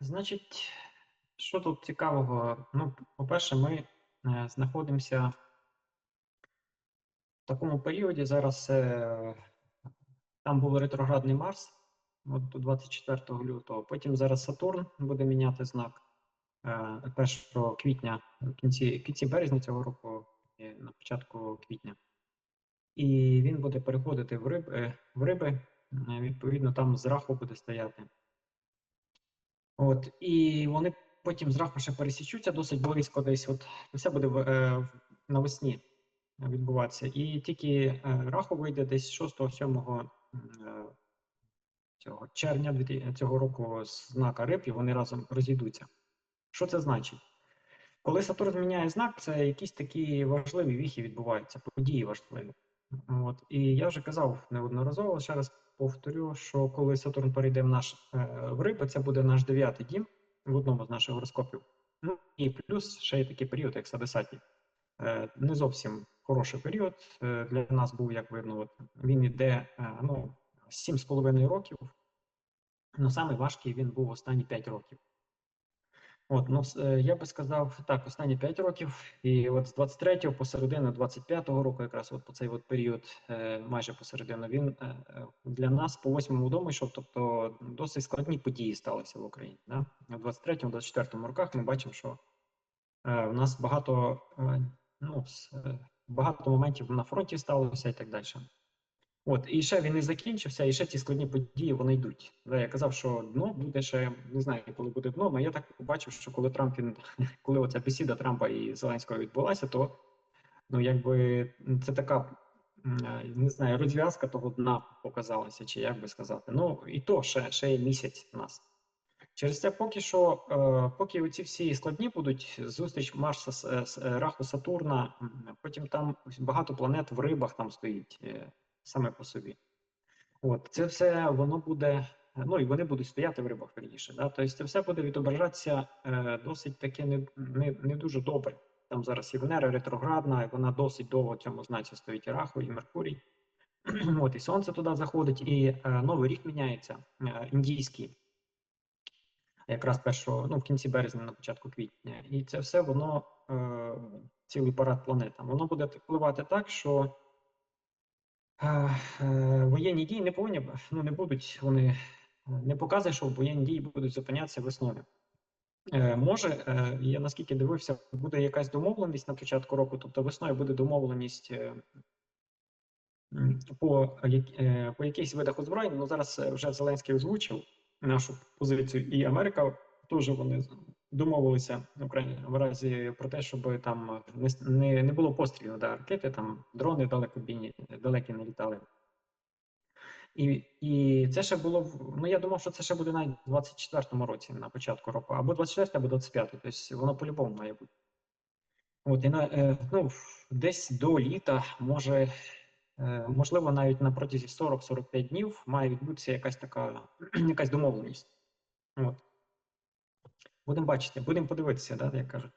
Значить, що тут цікавого? Ну, по-перше, ми е, знаходимося в такому періоді. Зараз е, там був ретроградний Марс, от 24 лютого. Потім зараз Сатурн буде міняти знак е, 1 квітня, в кінці, кінці березня цього року, на початку квітня. І він буде переходити в риби, в риби. е, Відповідно, там з раху буде стояти. От, і вони потім з ще пересічуться досить близько десь. От все буде е, навесні відбуватися. І тільки е, раху вийде десь 6-7 е, цього червня цього року з знака риб, і вони разом розійдуться. Що це значить? Коли Сатурн зміняє знак, це якісь такі важливі віхи відбуваються, події важливі. От. І я вже казав неодноразово, ще раз повторю, що коли Сатурн перейде в наш е, в риби, це буде наш дев'ятий дім в одному з наших гороскопів. Ну і плюс ще є такий період, як Садесаті. Е, не зовсім хороший період е, для нас був, як видно, от, він іде е, ну, 7,5 років. Ну, саме важкий він був останні 5 років. От, ну, е, я би сказав, так, останні 5 років, і от з 23 по середину 25-го року, якраз от по цей от період, е, майже посередину, він е, для нас по восьмому дому йшов, тобто досить складні події сталися в Україні. Да? У 23-24 роках ми бачимо, що е, в нас багато, е, ну, е, багато моментів на фронті сталося і так далі. От, і ще він не закінчився, і ще ці складні події вони йдуть. Я казав, що дно буде ще не знаю, коли буде дно, але я так побачив, що коли Трамп він, коли оця бесіда Трампа і Зеленського відбулася, то ну якби це така е, не знаю, розв'язка того дна показалася, чи як би сказати. Ну і то ще, ще є місяць у нас. Через це поки що, е, поки оці всі складні будуть, зустріч Марса з, Раху Сатурна, потім там багато планет в рибах там стоїть е, саме по собі. От це все воно буде. Ну і вони будуть стояти в рибах верніше. Да? Тобто це все буде відображатися е, досить таки не, не, не дуже добре. Там зараз і Венера ретроградна, і вона досить довго в цьому знаці стоїть і Раху, і Меркурій. От і сонце туди заходить, і е, новий рік міняється, е, індійський, якраз першого, ну в кінці березня, на початку квітня. І це все воно е, цілий парад планетам. Воно буде впливати так, що воєнні дії не повинні ну не будуть вони е, не показує, що воєнні дії будуть зупинятися весною. Е, може, е, я наскільки дивився, буде якась домовленість на початку року, тобто весною буде домовленість е, по, е, по якихось видах озброєння. Ну зараз е, вже Зеленський озвучив нашу позицію, і Америка теж вони домовилися в разі про те, щоб там не, не, було пострілів да, ракети, там дрони далекобійні, далекі не літали. І, і це ще було ну я думав, що це ще буде навіть в 24-му році, на початку року, або 24 або 25 тобто воно по-любому має бути. От, і на, е, ну, десь до літа, може, е, можливо, навіть на протязі 40-45 днів має відбутися якась така якась домовленість. От. Будемо бачити, будемо подивитися, да, як кажуть.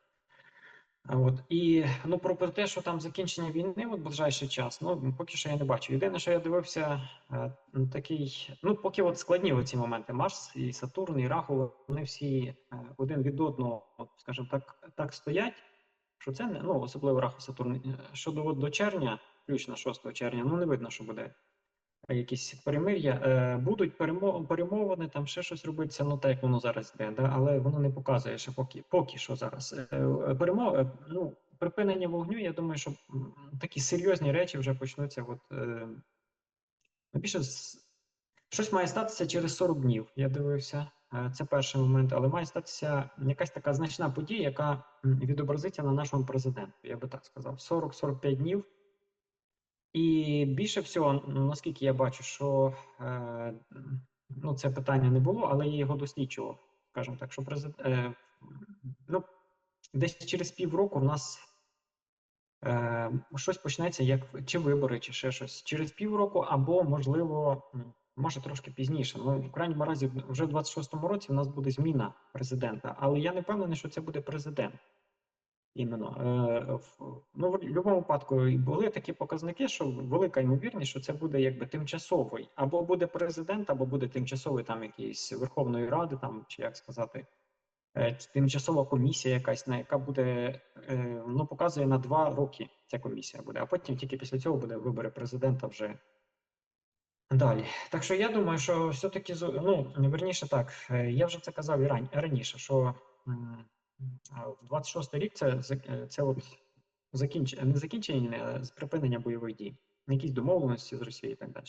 А От і ну про, те, що там закінчення війни от ближайший час, ну поки що я не бачу. Єдине, що я дивився, е, такий, ну поки от складні оці моменти. Марс і Сатурн, і Раху, вони всі е, один від одного, от, скажімо так, так стоять, що це ну особливо Раху Сатурн. е, Щодо от, до червня, включно 6 червня, ну не видно, що буде якісь перемир'я. Е, будуть перемо- перемовини, там ще щось робиться, ну так як воно зараз йде, да? але воно не показує ще поки, поки що зараз. Е, е, е, ну, припинення вогню, я думаю, що такі серйозні речі вже почнуться. От, ну, більше щось має статися через 40 днів. Я дивився. Це перший момент, але має статися якась така значна подія, яка відобразиться на нашому президенту. Я би так сказав. 40-45 днів. І більше всього, наскільки я бачу, що е, ну, це питання не було, але я його досліджував. Скажімо так, що президент ну, десь через півроку в нас е, щось почнеться, як чи вибори, чи ще щось. Через півроку, або, можливо, може трошки пізніше. Ну, в крайньому разі, вже в 26-му році в нас буде зміна президента. Але я не впевнений, що це буде президент. Іменно. Е, Ну, в будь-якому випадку були такі показники, що велика ймовірність, що це буде якби тимчасовий. Або буде президент, або буде тимчасовий там якийсь Верховної Ради, там, чи як сказати, е, тимчасова комісія якась, на яка буде, е, ну, показує на два роки ця комісія буде, а потім тільки після цього буде вибори президента вже далі. Так що я думаю, що все-таки, ну, верніше так, я вже це казав і раніше, що м, а 26 рік це, це от закінч... не закінчення, а з припинення бойових дій, якісь домовленості з Росією і так далі.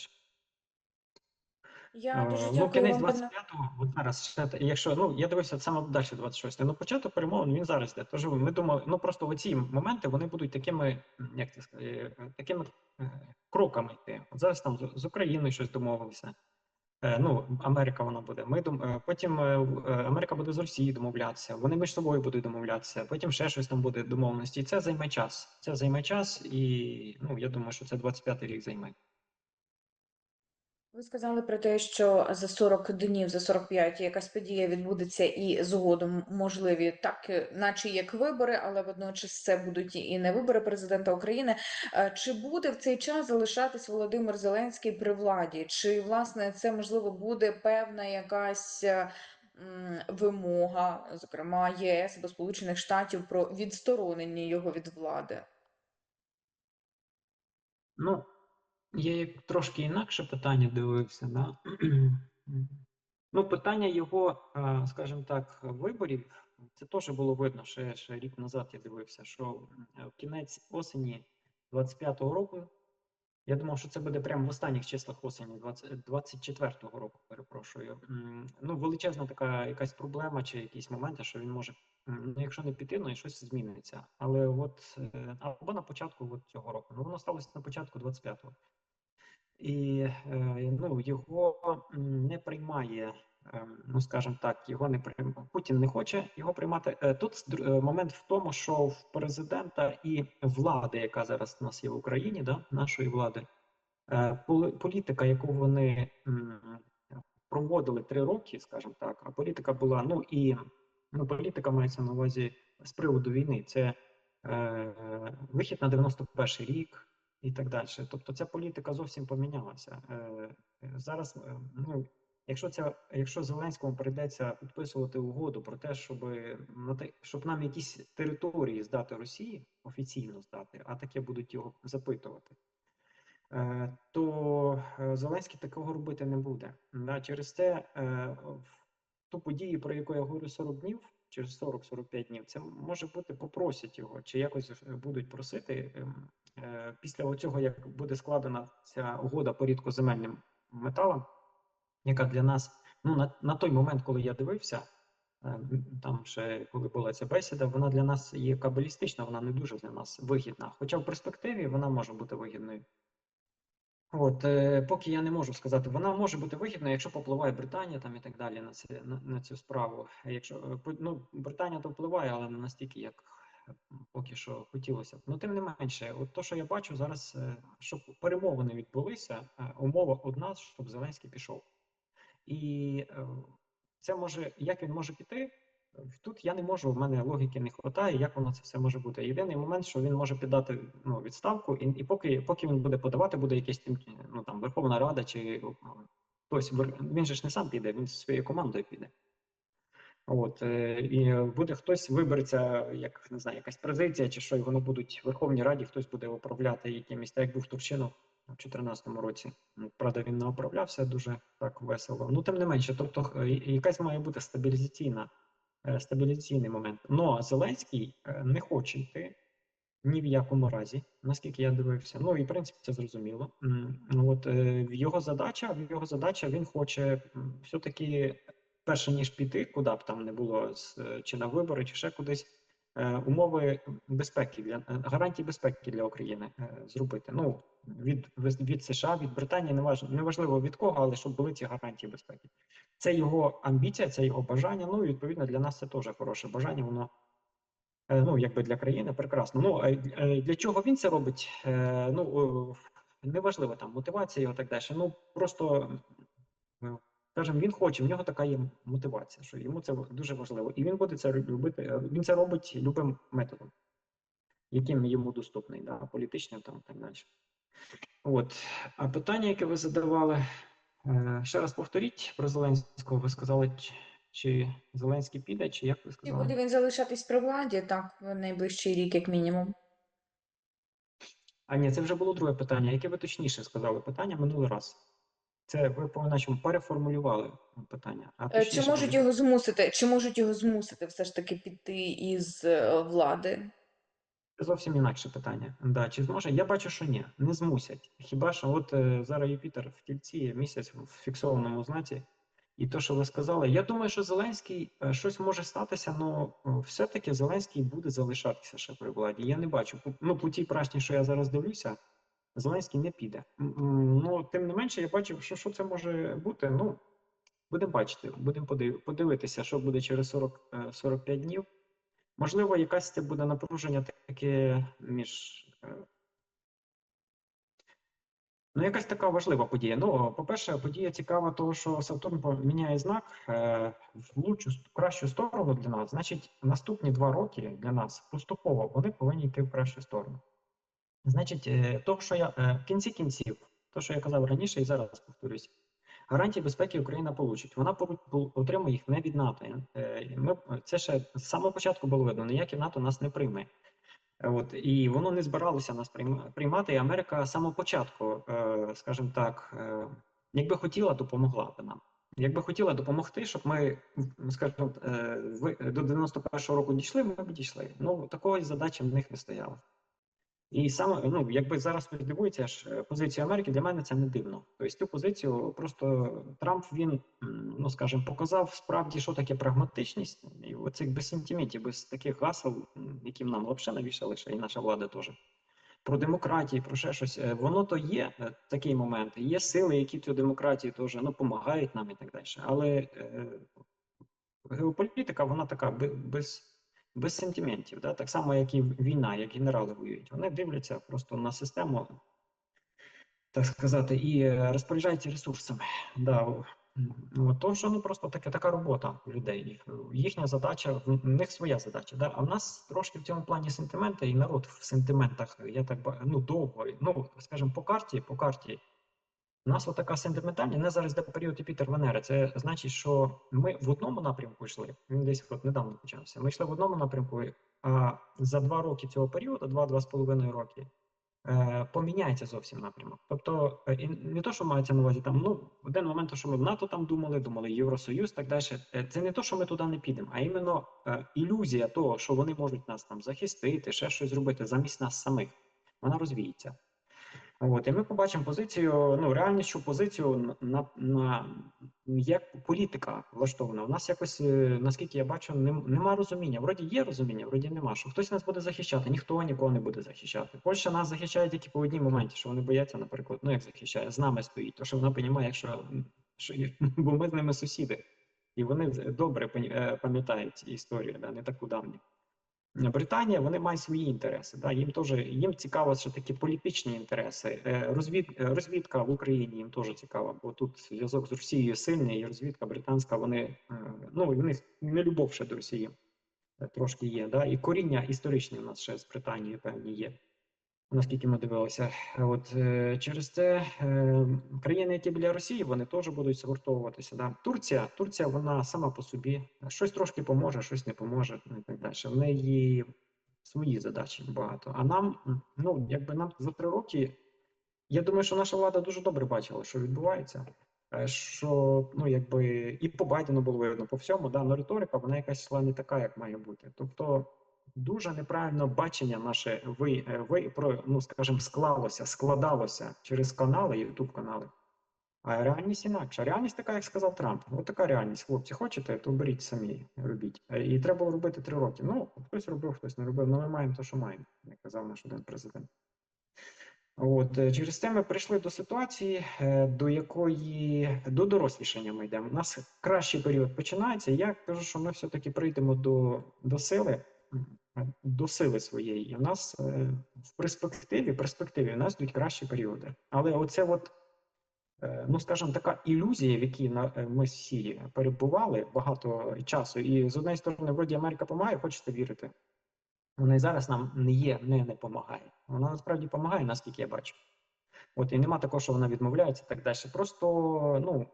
Я дуже Е, Ну, кінець 25-го, от зараз ще, якщо, ну, я дивився саме далі 26 ну, початок перемовин, він зараз йде. Тож ми думали, ну, просто оці моменти, вони будуть такими, як це сказати, е, такими е, кроками йти. От зараз там з Україною щось домовилися. Е, Ну, Америка вона буде. Ми е, Потім е, Америка буде з Росією домовлятися, вони між собою будуть домовлятися, потім ще щось там буде домовленості. Це займе час. Це займе час, і ну, я думаю, що це 25-й рік займе. Ви сказали про те, що за 40 днів, за 45 якась подія відбудеться і згодом можливі, так е, наче як вибори, але водночас це будуть і не вибори президента України. Е, Чи буде в цей час залишатись Володимир Зеленський при владі? Чи власне це можливо буде певна якась е, вимога, зокрема ЄС або Сполучених Штатів про відсторонення його від влади? Ну, я як трошки інакше питання дивився, да? Ну, питання його, е, скажімо так, виборів, це теж було видно ще, ще рік назад я дивився, що е, в кінець осені 25-го року, я думав, що це буде прямо в останніх числах осені 20 24-го року, перепрошую. Ну, величезна така якась проблема чи якісь моменти, що він може, ну, якщо не піти, ну і щось зміниться. Але от, е, або на початку от цього року. Ну, воно сталося на початку 25-го. І е, ну, його не приймає, ем, ну скажімо так, його не приймає. Путін не хоче його приймати. Е, Тут е, момент в тому, що в президента і влади, яка зараз у нас є в Україні, да, нашої влади, політика, яку вони проводили три роки, скажімо так, а політика була, ну і ну, політика мається на увазі з приводу війни. Це е, вихід на 91-й рік і так далі. Тобто ця політика зовсім помінялася. Е, е, Зараз, е, ну, якщо це, якщо Зеленському прийдеться підписувати угоду про те, щоб на те, щоб нам якісь території здати Росії, офіційно здати, а таке будуть його запитувати. То Зеленський такого робити не буде. Через це ту подію, про яку я говорю 40 днів, через 40-45 днів, це може бути попросять його, чи якось е, будуть просити ем, е, після цього, як буде складена ця угода по рідкоземельним металам, яка для нас, ну на, на той момент, коли я дивився, е, там ще коли була ця бесіда, вона для нас є кабалістична, вона не дуже для нас вигідна. Хоча в перспективі вона може бути вигідною. От, е, поки я не можу сказати, вона може бути вигідна, якщо попливає Британія там і так далі на це на, на цю справу. Якщо е, ну, Британія то впливає, але не настільки, як е, поки що хотілося. Ну, тим не менше, от то, що я бачу зараз, щоб перемовини відбулися, умова одна, щоб Зеленський пішов. І це може, як він може піти? Тут я не можу, в мене логіки не вистачає, як воно це все може бути. Єдиний момент, що він може піддати ну, відставку, і, і поки, поки він буде подавати, буде якесь ну там Верховна Рада чи ну, хтось. Він же ж не сам піде, він зі своєю командою піде. От е, і буде хтось вибереться, як не знаю, якась позиція чи що, і вони будуть в Верховній Раді, хтось буде управляти якимось, так як був Турчинов у 2014 році. Ну, Правда, він не управлявся дуже так весело. Ну, тим не менше, тобто е, якась має бути стабілізаційна, е, стабілізаційний момент. Ну а Зеленський е, не хоче йти ні в якому разі, наскільки я дивився. Ну і в принципі це зрозуміло. От е, його задача, його задача, він хоче все-таки, перше ніж піти, куди б там не було, е, чи на вибори, чи ще кудись. Е, Умови безпеки для е, гарантії безпеки для України е, зробити. Ну від від США, від Британії, неваж, неважливо від кого, але щоб були ці гарантії безпеки. Це його амбіція, це його бажання. Ну і відповідно для нас це теж хороше бажання. Воно ну якби для країни прекрасно. Ну для чого він це робить? Ну неважливо там мотивація і так далі. Ну просто скажімо, він хоче, в нього така є мотивація, що йому це дуже важливо, і він буде це робити. е, Він це робить любим методом. яким йому доступний, да, політичним там так далі. От. А питання, яке ви задавали, е, ще раз повторіть про Зеленського. Ви сказали, чи, чи Зеленський піде, чи як ви Чи сказали? буде він залишатись при владі так в найближчий рік, як мінімум? А ні, це вже було друге питання. Яке ви точніше сказали питання минулий раз? Це ви по наче переформулювали питання. А Е, точніше Чи можуть його змусити, чи можуть його змусити все ж таки піти із е, влади? Це зовсім інакше питання. Да, чи зможе? Я бачу, що ні, не змусять. Хіба що от е, зараз Юпітер в тільці місяць в фіксованому знаці, і то, що ви сказали, я думаю, що Зеленський е, щось може статися, але все-таки Зеленський буде залишатися ще при владі. Я не бачу. По- Ну, по тій прашні, що я зараз дивлюся, Зеленський не піде. Ну, тим не менше, я бачив, що, що це може бути. Ну, будемо бачити, будемо подив- подивитися, що буде через 40, е, 45 днів. Можливо, якась це буде напруження таке між. е, Ну, якась така важлива подія. Ну, по-перше, подія цікава, того, що Сатурн поміняє знак е, в лучшу, в кращу сторону для нас. Значить, наступні два роки для нас поступово вони повинні йти в кращу сторону. Значить, е, то, що я е, в кінці кінців, то, що я казав раніше, і зараз повторюсь, гарантії безпеки Україна получить. Вона отримує їх не від НАТО. Е, Ми це ще з самого початку було видно. Ніяке НАТО нас не прийме. От і воно не збиралося нас приймати. І Америка з самого початку, скажімо так, якби хотіла, допомогла б нам. Якби хотіла допомогти, щоб ми, скажімо, до 91-го року дійшли, ми б дійшли. Ну такої задачі в них не стояло. І саме, ну, якби зараз дивується ж е, позицію Америки, для мене це не дивно. Тобто цю позицію просто Трамп він, ну скажімо, показав справді, що таке прагматичність, і оцих без сентиментів, без таких гасел, яким нам взагалі навішали, і наша влада теж. Про демократію, про ще щось. Е, Воно то є е, такий момент. Є сили, які цю демократію теж ну, допомагають нам і так далі. Але е, геополітика, вона така без, без сентиментів. Да? Так само, як і війна, як генерали воюють. Вони дивляться просто на систему, так сказати, і е, розпоряджаються ресурсами. Да. о, м, от, то, що ну просто таке, така робота людей. Їхня задача, в них своя задача. Да? А в нас трошки в цьому плані сентименти, і народ в сентиментах, я так ну, довго, ну, скажімо, по карті, по карті. У нас отака сентиментальна, не зараз де період Юпітер Венери. Це значить, що ми в одному напрямку йшли. Він десь от недавно почався. Ми йшли в одному напрямку, а за два роки цього періоду, два-два з половиною роки, е, поміняється зовсім напрямок. Тобто, е, і не то, що мається на увазі там, ну, в один момент, що ми в НАТО там думали, думали Євросоюз, так далі. Е, Це не то, що ми туди не підемо, а іменно е, ілюзія того, що вони можуть нас там захистити, ще щось зробити замість нас самих. Вона розвіється. От, і ми побачимо позицію, ну, реальнішу позицію на, на як політика влаштована. У нас якось, е, наскільки я бачу, нем, нема розуміння. Вроді є розуміння, вроді нема. Що хтось нас буде захищати, ніхто нікого не буде захищати. Польща нас захищає тільки по одній моменті, що вони бояться, наприклад, ну як захищає, з нами стоїть, то що вона розуміє, якщо що, бо ми з ними сусіди, і вони добре е, пам'ятають історію, да, не таку давню. Британія вони мають свої інтереси. Да? Їм теж їм цікаво, що такі політичні інтереси. Е, Розвід, е, розвідка в Україні їм теж цікава, бо тут зв'язок з Росією сильний, і розвідка британська, вони е, ну в них не любов ще до Росії трошки є. Да? І коріння історичні у нас ще з Британією певні є. Наскільки ми дивилися, от е, через це е, країни, які біля Росії, вони теж будуть згуртовуватися. Да? Турція, Турція, вона сама по собі щось трошки поможе, щось не поможе, ну і так далі. В неї свої задачі багато. А нам, ну якби нам за три роки, я думаю, що наша влада дуже добре бачила, що відбувається. Е, Що ну якби і по Байдену було видно по всьому, да, но риторика вона якась йшла не така, як має бути. Тобто дуже неправильно бачення наше ви, е, ви про ну скажімо, склалося, складалося через канали, Ютуб канали. А реальність інакша. Реальність така, як сказав Трамп. Ось така реальність. Хлопці, хочете, то беріть самі, робіть. Е, І треба було робити три роки. Ну, хтось робив, хтось не робив. Ну, ми маємо те, що маємо, як казав наш один президент. От е, через це ми прийшли до ситуації, до якої до дорослішання ми йдемо. У нас кращий період починається. Я кажу, що ми все-таки прийдемо до, до сили, до сили своєї. І в нас е, в перспективі, перспективі у нас йдуть кращі періоди. Але оце от е, ну скажімо, така ілюзія, в якій е, ми всі перебували багато часу, і з однієї сторони, вроді Америка допомагає, хочете вірити. вона і зараз нам не є, не не допомагає. Вона насправді допомагає, наскільки я бачу. От і нема такого, що вона відмовляється і так далі. Просто ну,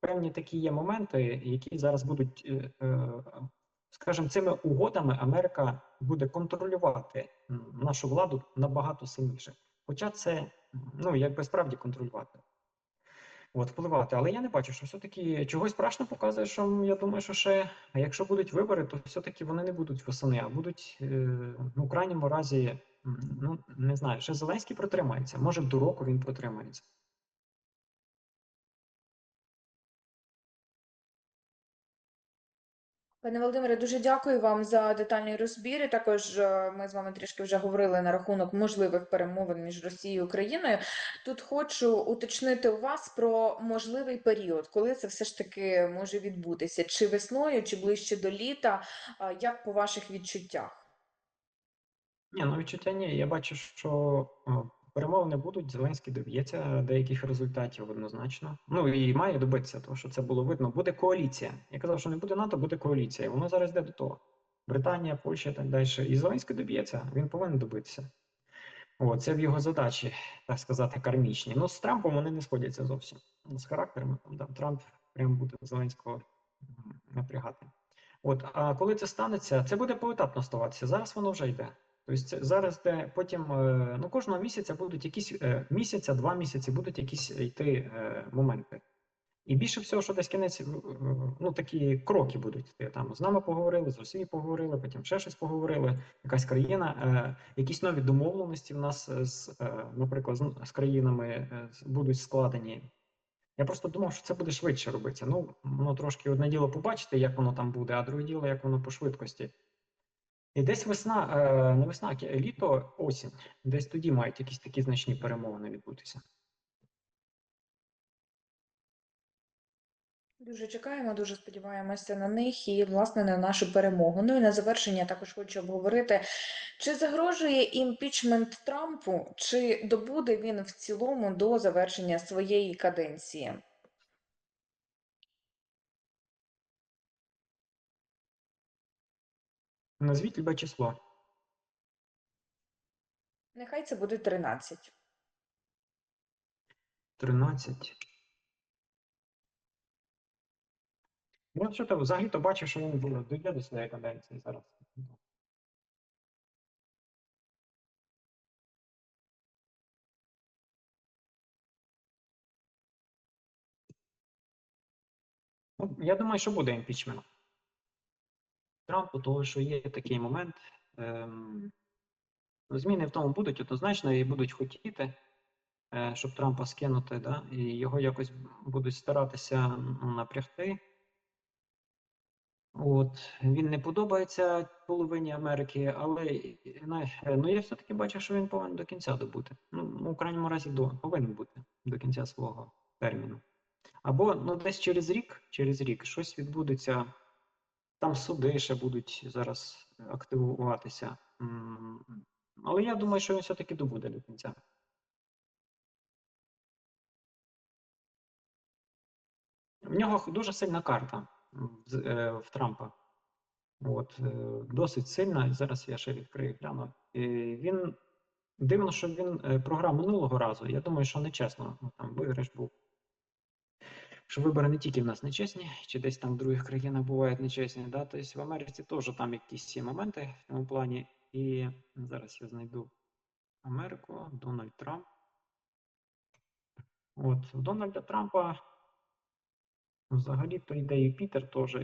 певні такі є моменти, які зараз будуть, е, скажімо, цими угодами Америка буде контролювати нашу владу набагато сильніше. Хоча це ну якби справді контролювати. От, впливати. Але я не бачу, що все-таки чогось страшно показує, що я думаю, що ще, якщо будуть вибори, то все-таки вони не будуть восени, а будуть е, ну, крайньому разі, ну не знаю, ще Зеленський протримається. Може, до року він протримається. Пане Володимире, дуже дякую вам за детальний розбір. І також е, ми з вами трішки вже говорили на рахунок можливих перемовин між Росією і Україною. Тут хочу уточнити у вас про можливий період, коли це все ж таки може відбутися, чи весною, чи ближче до літа. Як по ваших відчуттях? Ні, ну відчуття ні. Я бачу, що о, перемовини будуть. Зеленський доб'ється деяких результатів однозначно. Ну і має добитися, того, що це було видно. Буде коаліція. Я казав, що не буде НАТО, буде коаліція. І воно зараз йде до того. Британія, Польща так далі. І Зеленський доб'ється, він повинен добитися. О, це в його задачі, так сказати, кармічні. Ну, з Трампом вони не сходяться зовсім. З характерами там, да, Трамп прям буде Зеленського напрягати. От, а коли це станеться, це буде поетапно ставатися. Зараз воно вже йде. Тобто зараз де потім е, ну кожного місяця будуть якісь е, місяця, два місяці будуть якісь йти е, моменти. І більше всього, що десь кінець, ну такі кроки будуть йти. Там з нами поговорили, з Росією поговорили, потім ще щось поговорили. Якась країна, е, якісь нові домовленості в нас з, е, наприклад, з, з країнами е, будуть складені. Я просто думав, що це буде швидше робитися. Ну, воно трошки одне діло побачити, як воно там буде, а друге діло, як воно по швидкості. І десь весна, е, не весна, а літо, осінь. Десь тоді мають якісь такі значні перемовини відбутися. Дуже чекаємо, дуже сподіваємося на них і, власне, на нашу перемогу. Ну і на завершення також хочу обговорити, чи загрожує імпічмент Трампу, чи добуде він в цілому до завершення своєї каденції? Назвіть любе число. Нехай це буде 13. 13. Ну, що ти взагалі то бачиш, що він буде дойде до своєї каденції зараз. Ну, я думаю, що буде імпічмент. Трампу, того, що є такий момент. Ем, ну, зміни в тому будуть однозначно і будуть хотіти, е, щоб Трампа скинути, да, і його якось будуть старатися напрягти. От, він не подобається половині Америки, але ну, я все-таки бачу, що він повинен до кінця добути. Ну, в крайньому разі до, повинен бути до кінця свого терміну. Або ну, десь через рік, через рік щось відбудеться. Там суди ще будуть зараз активуватися. Але я думаю, що він все-таки добуде до кінця. В нього дуже сильна карта е, в Трампа. От, е, досить сильна. І Зараз я ще відкрию гляну. І він дивно, що він е, програв минулого разу. Я думаю, що нечесно. Ну, там виграш був. Що вибори не тільки в нас нечесні, чи десь там в других країнах бувають нечесні. Да? Тобто в Америці теж там якісь є моменти в цьому плані. І зараз я знайду Америку, Дональд Трамп. От, в Дональда Трампа взагалі то йде Юпітер теж.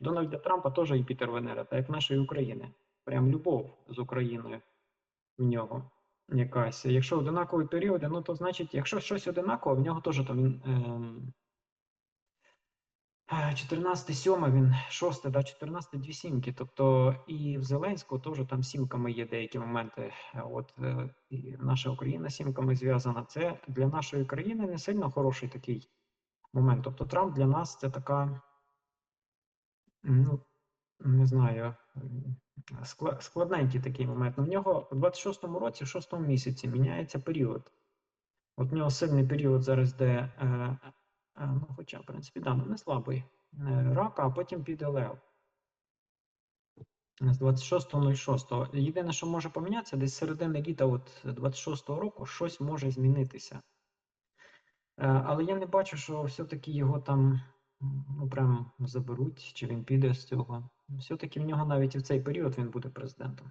Дональда Трампа теж Юпітер Венера, так як нашої України. Прям любов з Україною в нього якась. Якщо одинакові періоди, ну то значить, якщо щось одинакове, в нього теж там він. Ем, 14 7 він 6, да, 14 дві сімки. Тобто і в Зеленського теж там сімками є деякі моменти. От е, і наша Україна сімками зв'язана. Це для нашої країни не сильно хороший такий момент. Тобто Трамп для нас це така, ну не знаю, складненький такий момент. Ну, в нього в 26-му році, в 6-му місяці міняється період. От в нього сильний період зараз, де, е, ну, хоча, в принципі, да, ну, не слабий, е, рака, а потім піде лев. з 26.06. Єдине, що може помінятися, десь середини літа от 26-го року щось може змінитися. Е, Але я не бачу, що все-таки його там ну, прям заберуть, чи він піде з цього. Все-таки в нього навіть і в цей період він буде президентом.